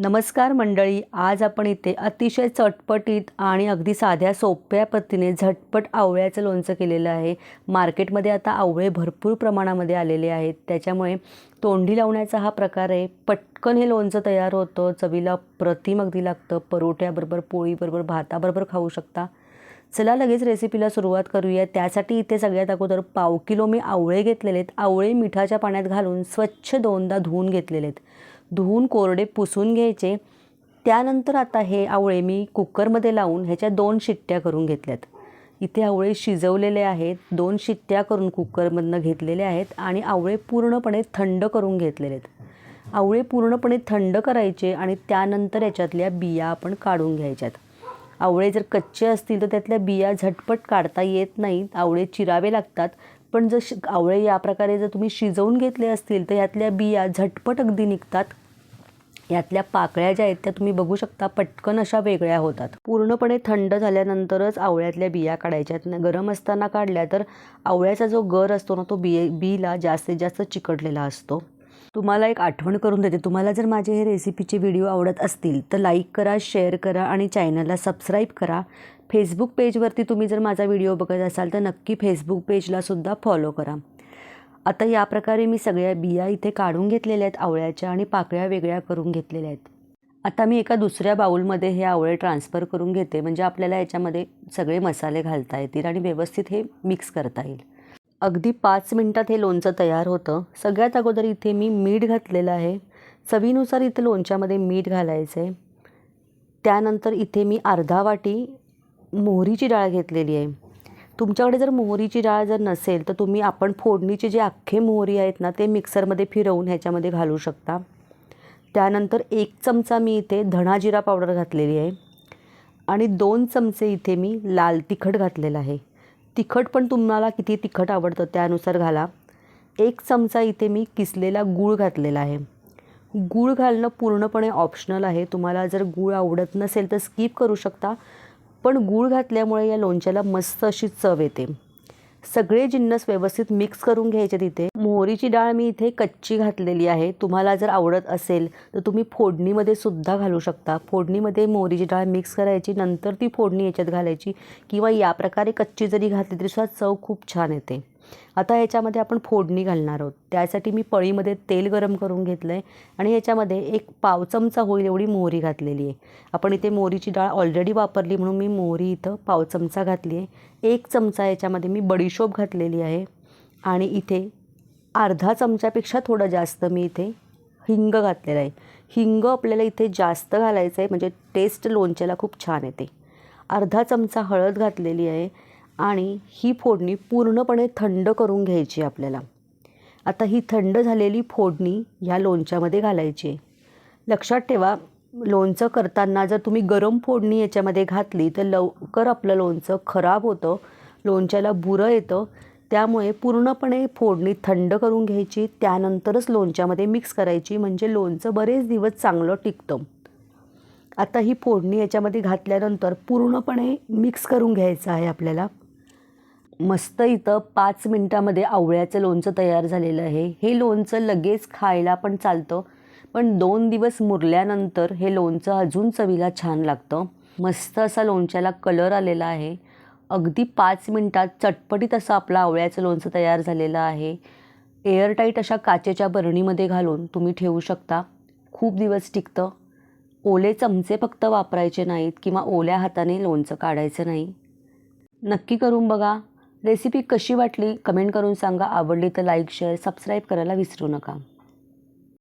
नमस्कार मंडळी आज आपण इथे अतिशय चटपटीत आणि अगदी साध्या सोप्या पद्धतीने झटपट आवळ्याचं लोणचं केलेलं आहे. मार्केटमध्ये आता आवळे भरपूर प्रमाणामध्ये आलेले आहेत. त्याच्यामुळे तोंडी लावण्याचा हा प्रकार आहे. पटकन हे लोणचं तयार होतं. चवीला प्रतिम अगदी लागतं. परोठ्याबरोबर पोळीबरोबर भाताबरोबर खाऊ शकता. चला लगेच रेसिपीला सुरुवात करूया. त्यासाठी इथे सगळ्यात अगोदर पाव किलो मी आवळे घेतलेले आहेत. आवळे मिठाच्या पाण्यात घालून स्वच्छ दोनदा धुवून घेतलेले आहेत. धुवून कोरडे पुसून घ्यायचे. त्यानंतर आता हे आवळे मी कुकरमध्ये लावून ह्याच्या दोन शिट्ट्या करून घेतल्यात. इथे आवळे शिजवलेले आहेत. दोन शिट्ट्या करून कुकरमधनं घेतलेले आहेत आणि आवळे पूर्णपणे थंड करून घेतलेले आहेत. आवळे पूर्णपणे थंड करायचे आणि त्यानंतर याच्यातल्या बिया आपण काढून घ्यायच्यात. आवळे जर कच्चे असतील तर त्यातल्या बिया झटपट काढता येत नाहीत. आवळे चिरावे लागतात. पण जर आवळे या प्रकारे जर तुम्ही शिजवून घेतले असतील तर यातल्या बिया झटपट अगदी निघतात. यातल्या पाकळ्या ज्या आहेत त्या तुम्ही बघू शकता पटकन अशा वेगळ्या होतात. पूर्णपणे थंड झाल्यानंतरच आवळ्यातल्या बिया काढायच्यात गरम असताना काढल्या तर आवळ्याचा जो गर असतो ना तो बी बीला जास्तीत जास्त चिकटलेला असतो. तुम्हाला एक आठवण करून देते. तुम्हाला जर माझे हे रेसिपीचे व्हिडिओ आवडत असतील तर लाईक करा शेअर करा आणि चॅनलला सबस्क्राईब करा. फेसबुक पेजवरती तुम्ही जर माझा व्हिडिओ बघत असाल तर नक्की फेसबुक पेजलासुद्धा फॉलो करा. आता या प्रकारे मी सगळ्या बिया इथे काढून घेतलेल्या आहेत आवळ्याच्या आणि पाकळ्या वेगळ्या करून घेतलेल्या आहेत. आता मी एका दुसऱ्या बाऊलमध्ये हे आवळे ट्रान्सफर करून घेते म्हणजे आपल्याला याच्यामध्ये सगळे मसाले घालता येतील आणि व्यवस्थित हे मिक्स करता येईल. अगदी पाच मिनटात हे लोणचं तयार होतं. सगळ्यात अगोदर इथे मी मीठ घातलेलं आहे. चवीनुसार इथे लोणच्यामध्ये मीठ घालायचं आहे त्यानंतर इथे मी अर्धा वाटी मोहरीची डाळ घेतलेली आहे. तुमच्याकडे जर मोहरीची डाळ जर नसेल तर तुम्ही आपण फोडणीचे जे अख्खे मोहरी आहेत ना ते मिक्सरमध्ये फिरवून ह्याच्यामध्ये घालू शकता. त्यानंतर एक चमचा मी इथे धणा जिरा पावडर घातलेली आहे आणि दोन चमचे इथे मी लाल तिखट घातलेलं आहे. तिखट पण तुम्हाला किती तिखट आवडतं त्यानुसार घाला. एक चमचा इथे मी किसलेला गूळ घातलेला आहे. गूळ घालणं पूर्णपणे ऑप्शनल आहे. तुम्हाला जर गूळ आवडत नसेल तर स्किप करू शकता. पण गूळ घातल्यामुळे या लोणच्याला मस्त अशी चव येते. सगळे जिन्नस व्यवस्थित मिक्स करून घ्यायचे तिथे. मोहरीची डाळ मी इथे कच्ची घातलेली आहे. तुम्हाला जर आवडत असेल तर तुम्ही फोडणीमध्ये सुद्धा घालू शकता. फोडणीमध्ये मोहरीची डाळ मिक्स करायची नंतर ती फोडणी याच्यात घालायची किंवा या प्रकारे कच्ची जरी घातली तरी सुद्धा चव खूप छान येते. आता याच्यामध्ये आपण फोडणी घालणार आहोत. त्यासाठी मी पळीमध्ये तेल गरम करून घेतलं आहे आणि याच्यामध्ये एक पाव चमचा होईल एवढी मोहरी घातलेली आहे. आपण इथे मोहरीची डाळ ऑलरेडी वापरली म्हणून मी मोहरी इथं पाव चमचा घातली आहे. एक चमचा याच्यामध्ये मी बडीशोप घातलेली आहे आणि इथे अर्धा चमच्यापेक्षा थोडं जास्त मी इथे हिंग घातलेलं आहे. हिंग आपल्याला इथे जास्त घालायचं आहे म्हणजे टेस्ट लोणच्याला खूप छान येते. अर्धा चमचा हळद घातलेली आहे. आणि ही फोडणी पूर्णपणे थंड करून घ्यायची आपल्याला. आता ही थंड झालेली फोडणी ह्या लोणच्यामध्ये घालायची आहे. लक्षात ठेवा लोणचं करताना जर तुम्ही गरम फोडणी याच्यामध्ये घातली तर लवकर आपलं लोणचं खराब होतं लोणच्याला बुरं येतं. त्यामुळे पूर्णपणे फोडणी थंड करून घ्यायची त्यानंतरच लोणच्यामध्ये मिक्स करायची म्हणजे लोणचं बरेच दिवस चांगलं टिकतं. आता ही फोडणी याच्यामध्ये घातल्यानंतर पूर्णपणे मिक्स करून घ्यायचं आहे आपल्याला. मस्त इथं पाच मिनटामध्ये आवळ्याचं लोणचं तयार झालेलं आहे. हे लोणचं लगेच खायला पण चालतं पण दोन दिवस मुरल्यानंतर हे लोणचं अजून चवीला छान लागतं. मस्त असा लोणच्याला कलर आलेला आहे. अगदी पाच मिनटात चटपटीत असं आपलं आवळ्याचं लोणचं तयार झालेलं आहे. एअरटाईट अशा काचेच्या बरणीमध्ये घालून तुम्ही ठेवू शकता. खूप दिवस टिकतं. ओले चमचे फक्त वापरायचे नाहीत किंवा ओल्या हाताने लोणचं काढायचं नाही. नक्की करून बघा. रेसिपी कशी वाटली? कमेंट करून सांगा. आवडली तर लाईक शेअर सबस्क्राईब करायला विसरू नका.